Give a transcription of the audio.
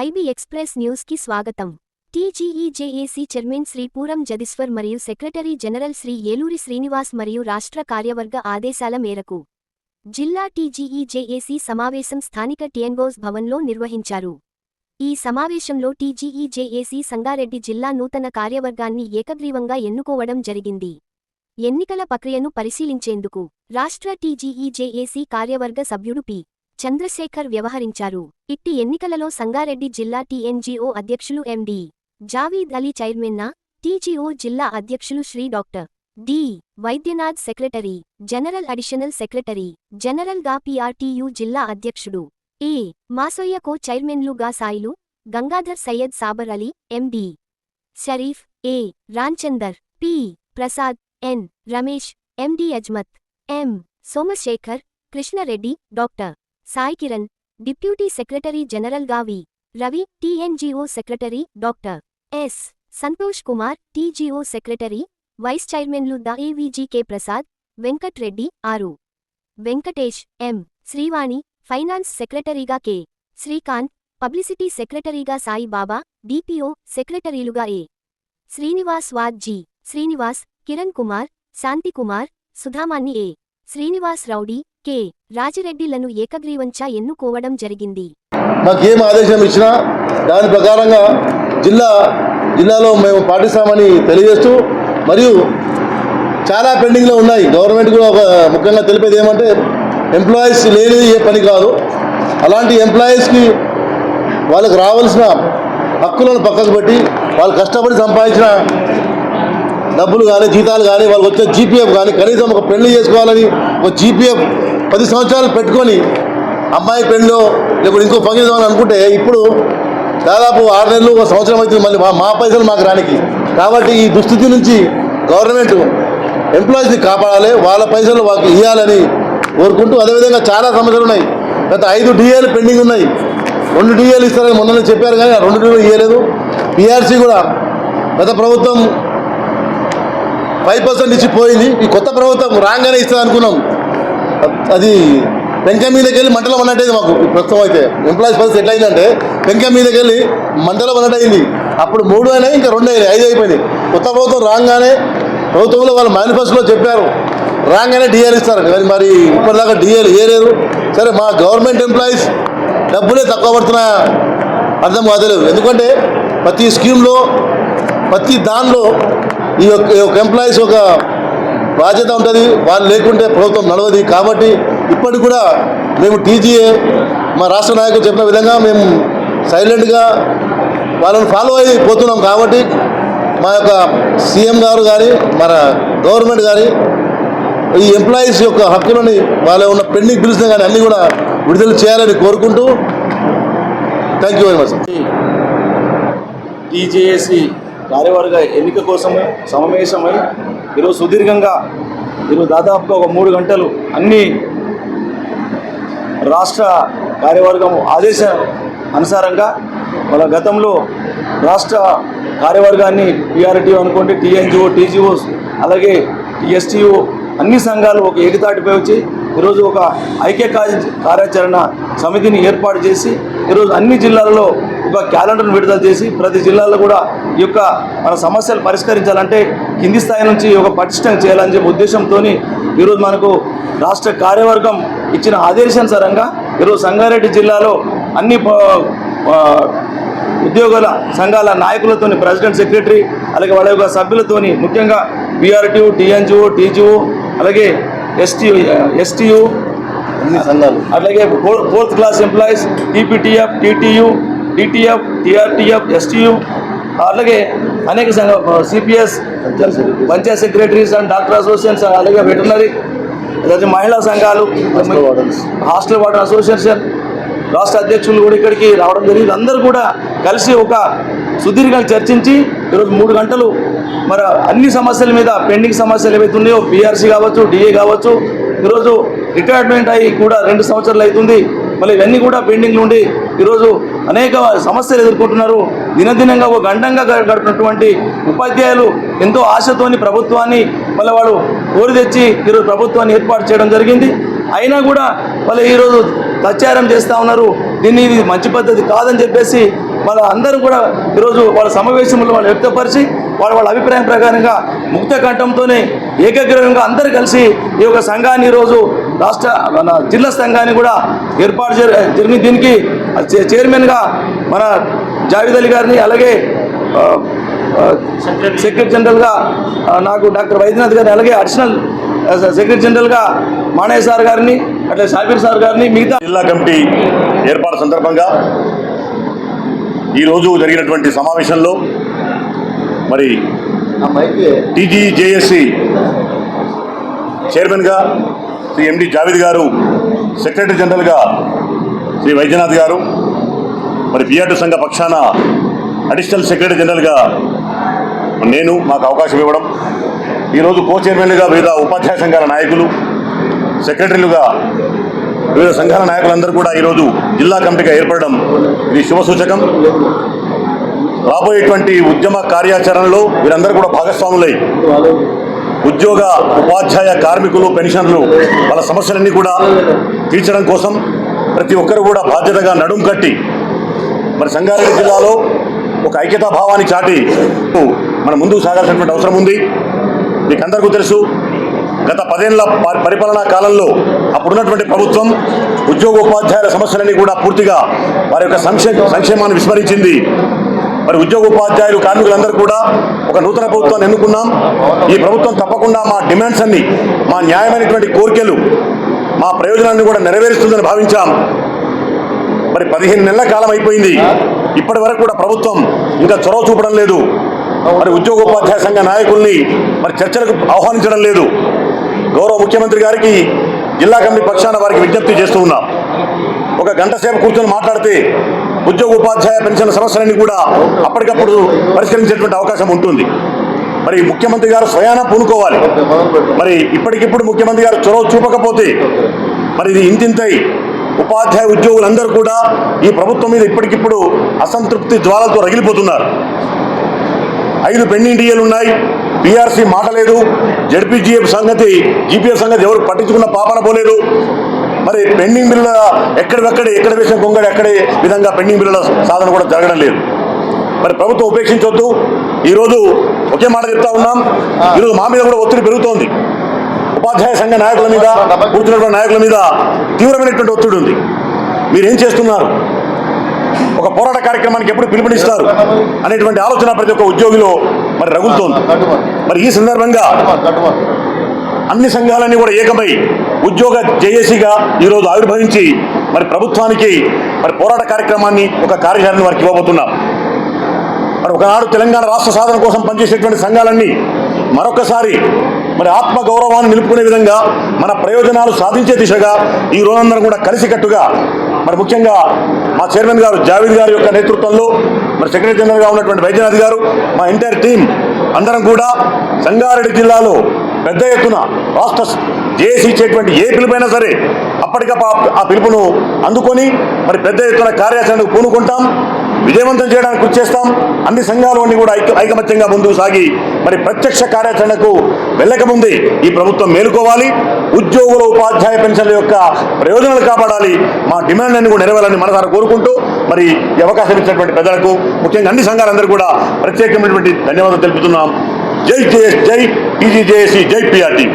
IB express న్యూస్కి స్వాగతం. టీజీఈజేఏసీ chairman Shri Puram జదిస్వర్ మరియు సెక్రటరీ జనరల్ శ్రీ ఏలూరి శ్రీనివాస్ మరియు రాష్ట్ర కార్యవర్గ ఆదేశాల మేరకు జిల్లా టీజీఈజేఏసీ సమావేశం స్థానిక టిఎన్గోస్ భవన్లో నిర్వహించారు. ఈ సమావేశంలో టీజీఈజేఏసీ సంగారెడ్డి జిల్లా నూతన కార్యవర్గాన్ని ఏకగ్రీవంగా ఎన్నుకోవడం జరిగింది. ఎన్నికల ప్రక్రియను పరిశీలించేందుకు రాష్ట్ర టీజీఈజేఏసీ కార్యవర్గ సభ్యుడు పి. చంద్రశేఖర్ వ్యవహరించారు. ఇట్టి ఎన్నికలలో సంగారెడ్డి జిల్లా టీఎన్జీఓ అధ్యక్షులు ఎండి జావీద్ అలీ చైర్మన్న టీజీఓ జిల్లా అధ్యక్షులు Shri doctor D Vaidyanath secretary general additional secretary జనరల్గా పీఆర్టీయూ జిల్లా అధ్యక్షుడు A Masoyya co చైర్మన్లుగా Sailu Gangadhar Syed Sabar Ali MD Sharif A Ramchander P Prasad N Ramesh MD Azmat M Somashekar Krishna Reddy doctor Sai Kiran deputy secretary general Gavi Ravi TNGO secretary doctor S Santosh Kumar TGO secretary vice చైర్మన్లు ద AVG K Prasad Venkat Reddy ఆరు Venkatesh M Srivani finance సెక్రటరీగా K Srikanth publicity సెక్రటరీగా Sai Baba DPO సెక్రటరీలుగా A Srinivas వాద్ G Srinivas Kiran Kumar Shanti Kumar సుధామాన్ని A Srinivas రౌడీ K. రాజిరెడ్డిలను ఏకగ్రీవంచా ఎన్నుకోవడం జరిగింది. మాకు ఏం ఆదేశం ఇచ్చినా దాని ప్రకారంగా జిల్లా జిల్లాలో మేము పాటిస్తామని తెలియజేస్తూ మరియు చాలా పెండింగ్లో ఉన్నాయి. గవర్నమెంట్ కూడా ఒక ముఖ్యంగా తెలిపేది ఏమంటే ఎంప్లాయీస్ లేనిది ఏ పని కాదు. అలాంటి ఎంప్లాయీస్కి వాళ్ళకి రావాల్సిన హక్కులను పక్కకు పెట్టి వాళ్ళు కష్టపడి సంపాదించిన డబ్బులు కానీ జీతాలు కానీ వాళ్ళకి వచ్చే జీపీఎఫ్ కానీ కనీసం ఒక పెళ్ళి చేసుకోవాలని ఒక జీపీఎఫ్ పది సంవత్సరాలు పెట్టుకొని అమ్మాయి పెళ్ళో లేకపోతే ఇంకో ఫంక్షన్ అనుకుంటే ఇప్పుడు దాదాపు ఆరు నెలలు ఒక సంవత్సరం అవుతుంది మళ్ళీ మా- పైసలు మాకు రానికి. కాబట్టి ఈ దుస్థితి నుంచి గవర్నమెంట్ ఎంప్లాయీస్ని కాపాడాలి వాళ్ళ పైసలు వాళ్ళకి ఇవ్వాలని కోరుకుంటూ అదేవిధంగా చాలా సమస్యలు ఉన్నాయి. గత ఐదు డిఏలు పెండింగ్ ఉన్నాయి. రెండు డిఏలు ఇస్తారని మొన్న చెప్పారు కానీ ఆ రెండు డిఏలు ఇవ్వలేదు పిఆర్సీ కూడా గత ప్రభుత్వం ఫైవ్ పర్సెంట్ ఇచ్చి పోయింది. ఈ కొత్త ప్రభుత్వం రాగానే ఇస్తుంది అనుకున్నాం. అది పెంక మీదకి వెళ్ళి మంటలో ఉన్నట్టయింది మాకు ప్రస్తుతం అయితే. ఎంప్లాయీస్ పరిస్థితి ఎట్లా అయిందంటే పెంక మీదకి వెళ్ళి మంటలో ఉన్నట్టయింది. అప్పుడు మూడు అయినాయి ఇంకా రెండు అయినాయి ఐదు అయిపోయినాయి. కొత్త ప్రభుత్వం రాగానే ప్రభుత్వంలో వాళ్ళు మేనిఫెస్టోలో చెప్పారు. రాగానే డిఆర్ ఇస్తారు. కానీ మరి ఇప్పటిదాకా డిఆర్ ఏరేరు సరే మా గవర్నమెంట్ ఎంప్లాయీస్ డబ్బులే తక్కువ పడుతున్నా అర్థం కాదలేదు ఎందుకంటే ప్రతి స్కీమ్లో ప్రతి దానిలో ఈ యొక్క ఈ యొక్క ఎంప్లాయీస్ ఒక బాధ్యత ఉంటుంది వాళ్ళు లేకుంటే ప్రభుత్వం నడవది. కాబట్టి ఇప్పటికి కూడా మేము టీజీఏ మా రాష్ట్ర నాయకులు చెప్పిన విధంగా మేము సైలెంట్గా వాళ్ళని ఫాలో అయ్యి పోతున్నాం. కాబట్టి మా యొక్క సీఎం గారు కానీ మన గవర్నమెంట్ కానీ ఈ ఎంప్లాయీస్ యొక్క హక్కులని వాళ్ళ ఉన్న పెండింగ్ బిల్స్ని కానీ అన్నీ కూడా విడుదల చేయాలని కోరుకుంటూ thank you very much TJAC కార్యవర్గ ఎన్నిక కోసము సమావేశమై ఈరోజు సుదీర్ఘంగా ఈరోజు దాదాపుగా ఒక మూడు గంటలు అన్ని రాష్ట్ర కార్యవర్గం ఆదేశ అనుసారంగా వాళ్ళ గతంలో రాష్ట్ర కార్యవర్గాన్ని టీఆర్టీఓ అనుకోండి టీఎన్జిఓ టీజీఓ అలాగే టీఎస్టీఓ అన్ని సంఘాలు ఒక ఏకతాటిపై వచ్చి ఈరోజు ఒక ఐక్య కార్య- కార్యాచరణ సమితిని ఏర్పాటు చేసి ఈరోజు అన్ని జిల్లాలలో ఒక క్యాలెండర్ను విడుదల చేసి ప్రతి జిల్లాలో కూడా ఈ యొక్క మన సమస్యలు పరిష్కరించాలంటే కింది స్థాయి నుంచి ఒక పటిష్టంగా చేయాలని చెప్పి ఉద్దేశంతో ఈరోజు మనకు రాష్ట్ర కార్యవర్గం ఇచ్చిన ఆదేశానుసారంగా ఈరోజు సంగారెడ్డి జిల్లాలో అన్ని ఉద్యోగుల సంఘాల నాయకులతోని ప్రెసిడెంట్ సెక్రటరీ అలాగే వాళ్ళ యొక్క సభ్యులతోని ముఖ్యంగా బీఆర్టీయూ టీఎన్జిఓ టీజీఓ అలాగే ఎస్టీ ఎస్టీయూ అన్ని సంఘాలు. అట్లాగే four- fourth class employees TPTF TTU TTF TRTF STU అలాగే అనేక సంఘ CPS panchayat secretaries and doctor associations అలాగే వెటర్నరీ అలాగే మహిళా సంఘాలు హాస్టల్ వార్డన్ అసోసియేషన్ రాష్ట్ర అధ్యక్షులు కూడా ఇక్కడికి రావడం జరిగింది. అందరూ కూడా కలిసి ఒక సుదీర్ఘంగా చర్చించి ఈరోజు మూడు గంటలు మరి అన్ని సమస్యల మీద పెండింగ్ సమస్యలు ఏవైతే ఉన్నాయో పిఆర్సీ కావచ్చు డిఏ కావచ్చు ఈరోజు రిటైర్మెంట్ అయ్యి కూడా రెండు సంవత్సరాలు అవుతుంది. మళ్ళీ ఇవన్నీ కూడా పెండింగ్ ఉండి ఈరోజు అనేక సమస్యలు ఎదుర్కొంటున్నారు. దినదినంగా ఒక గండంగా గ- గడిపినటువంటి ఉపాధ్యాయులు ఎంతో ఆశతోని ప్రభుత్వాన్ని మళ్ళీ వాడు కోరి తెచ్చి ఈరోజు ప్రభుత్వాన్ని ఏర్పాటు చేయడం జరిగింది. అయినా కూడా వాళ్ళు ఈరోజు ప్రచారం చేస్తూ ఉన్నారు. దీన్ని ఇది మంచి పద్ధతి కాదని చెప్పేసి వాళ్ళ అందరూ కూడా ఈరోజు వాళ్ళ సమావేశంలో వాళ్ళు వ్యక్తపరిచి వాళ్ళ వాళ్ళ అభిప్రాయం ప్రకారంగా ముక్త కంఠంతోనే ఏకగ్రీవంగా అందరూ కలిసి ఈ యొక్క సంఘాన్ని ఈరోజు రాష్ట్ర మన జిల్లా సంఘాన్ని కూడా ఏర్పాటు జరి- జరిగింది దీనికి చైర్మన్గా మన జావేద్ అలీ గారిని అలాగే సెక్రటరీ జనరల్గా నాకు డాక్టర్ వైద్యనాథ్ గారిని అలాగే అడిషనల్ సెక్రటరీ జనరల్గా మాణయ్య సార్ గారిని అట్లా సాబీర్ సార్ గారిని మిగతా జిల్లా కమిటీ ఏర్పాటు సందర్భంగా ఈరోజు జరిగినటువంటి సమావేశంలో మరి టీజీజేఎస్సి చైర్మన్గా శ్రీ ఎండి జావేద్ గారు సెక్రటరీ జనరల్గా శ్రీ వైద్యనాథ్ గారు మరి పిఆర్టీ సంఘ పక్షాన అడిషనల్ సెక్రటరీ జనరల్గా నేను మాకు అవకాశం ఇవ్వడం. ఈరోజు కో చైర్మన్లుగా వివిధ ఉపాధ్యాయ సంఘాల నాయకులు సెక్రటరీలుగా వివిధ సంఘాల నాయకులందరూ కూడా ఈరోజు జిల్లా కమిటీగా ఏర్పడడం ఇది శుభసూచకం రాబోయేటువంటి ఉద్యమ కార్యాచరణలో వీరందరూ కూడా భాగస్వాములై ఉద్యోగ ఉపాధ్యాయ కార్మికులు పెన్షన్లు వాళ్ళ సమస్యలన్నీ కూడా తీర్చడం కోసం ప్రతి ఒక్కరు కూడా బాధ్యతగా నడుం కట్టి మరి సంగారెడ్డి జిల్లాలో ఒక ఐక్యతా భావాన్ని చాటి మన ముందుకు సాగాల్సినటువంటి అవసరం ఉంది. మీకు అందరికీ తెలుసు గత పదేళ్ళ ప- పరిపాలనా కాలంలో అప్పుడున్నటువంటి ప్రభుత్వం ఉద్యోగ ఉపాధ్యాయుల సమస్యలన్నీ కూడా పూర్తిగా వారి యొక్క సంక్షే సంక్షేమాన్ని విస్మరించింది. మరి ఉద్యోగ ఉపాధ్యాయులు కార్మికులందరూ కూడా ఒక నూతన ప్రభుత్వాన్ని ఎన్నుకున్నాం. ఈ ప్రభుత్వం తప్పకుండా మా డిమాండ్స్ అన్ని మా న్యాయమైనటువంటి కోరికలు మా ప్రయోజనాన్ని కూడా నెరవేరుస్తుందని భావించాం. మరి పదిహేను నెలల కాలం అయిపోయింది. ఇప్పటి వరకు కూడా ప్రభుత్వం ఇంకా చొరవ చూపడం లేదు. మరి ఉద్యోగోపాధ్యాయ సంఘ నాయకుల్ని మరి చర్చలకు ఆహ్వానించడం లేదు. గౌరవ ముఖ్యమంత్రి గారికి జిల్లా కమిటీ పక్షాన వారికి విజ్ఞప్తి చేస్తూ ఉన్నాం. ఒక గంట సేపు కూర్చొని మాట్లాడితే ఉద్యోగ ఉపాధ్యాయ పెన్షన్ సమస్యలన్నీ కూడా అప్పటికప్పుడు పరిష్కరించేటువంటి అవకాశం ఉంటుంది. మరి ముఖ్యమంత్రి గారు స్వయాన పూనుకోవాలి. మరి ఇప్పటికిప్పుడు ముఖ్యమంత్రి గారు చొరవ చూపకపోతే మరి ఇది ఇంతింతై ఉపాధ్యాయ ఉద్యోగులందరూ కూడా ఈ ప్రభుత్వం మీద ఇప్పటికిప్పుడు అసంతృప్తి జ్వాలతో రగిలిపోతున్నారు. ఐదు పెండింగ్ డిఏలు ఉన్నాయి. పిఆర్సీ మాట లేదు. జడ్పీజీఎఫ్ సంగతి జీపీఎఫ్ సంగతి ఎవరు పట్టించుకున్న పాపన పోలేదు. మరి పెండింగ్ బిల్లుల ఎక్కడివక్కడే ఎక్కడ వేసిన కొంగడి అక్కడే విధంగా పెండింగ్ బిల్లుల సాధన కూడా జరగడం లేదు. మరి ప్రభుత్వం ఉపేక్షించొద్దు. ఈరోజు ఒకే మాట చెప్తా ఉన్నాం. ఈరోజు మా మీద కూడా ఒత్తిడి పెరుగుతోంది. ఉపాధ్యాయ సంఘ నాయకుల మీద కూర్చున్నటువంటి నాయకుల మీద తీవ్రమైనటువంటి ఒత్తిడి ఉంది. మీరేం చేస్తున్నారు? ఒక పోరాట కార్యక్రమానికి ఎప్పుడు పిలుపునిస్తారు? అనేటువంటి ఆలోచన ప్రతి ఒక్క ఉద్యోగిలో మరి రగులుతోంది. మరి ఈ సందర్భంగా అన్ని సంఘాలన్నీ కూడా ఏకమై ఉద్యోగ జేఏసీగా ఈరోజు ఆవిర్భవించి మరి ప్రభుత్వానికి మరి పోరాట కార్యక్రమాన్ని ఒక కార్యాచరణ వారికి ఇవ్వబోతున్నారు మరి ఒకనాడు తెలంగాణ రాష్ట్ర సాధన కోసం పనిచేసేటువంటి సంఘాలన్నీ మరొకసారి మరి ఆత్మ గౌరవాన్ని నిలుపుకునే విధంగా మన ప్రయోజనాలు సాధించే దిశగా ఈ రోజందరం కూడా కలిసికట్టుగా మరి ముఖ్యంగా మా చైర్మన్ గారు జావేద్ గారి యొక్క నేతృత్వంలో మరి సెక్రటరీ జనరల్గా ఉన్నటువంటి వైద్యనాథ్ గారు మా ఎంటైర్ టీం అందరం కూడా సంగారెడ్డి జిల్లాలో పెద్ద ఎత్తున రాష్ట్ర జేఏసీ ఇచ్చేటువంటి ఏ పిలుపైనా సరే అప్పటికప్పుడు ఆ పిలుపును అందుకొని మరి పెద్ద ఎత్తున కార్యాచరణకు పూనుకుంటాం విజయవంతం చేయడానికి కృషి చేస్తాం అన్ని సంఘాలు కూడా ఐక ఐకమత్యంగా ముందుకు సాగి మరి ప్రత్యక్ష కార్యాచరణకు వెళ్ళకముందే ఈ ప్రభుత్వం మేలుకోవాలి ఉద్యోగుల ఉపాధ్యాయ పెన్షన్ల యొక్క ప్రయోజనాలు కాపాడాలి మా డిమాండ్ అన్ని కూడా నెరవేరాలని మనసారా కోరుకుంటూ మరి ఈ అవకాశం ఇచ్చినటువంటి పెద్దలకు ముఖ్యంగా అన్ని సంఘాలందరూ కూడా ప్రత్యేకమైనటువంటి ధన్యవాదాలు తెలుపుతున్నాం. జై జేఎస్ జై టీజీజేఎస్సీ జై పిఆర్టీ.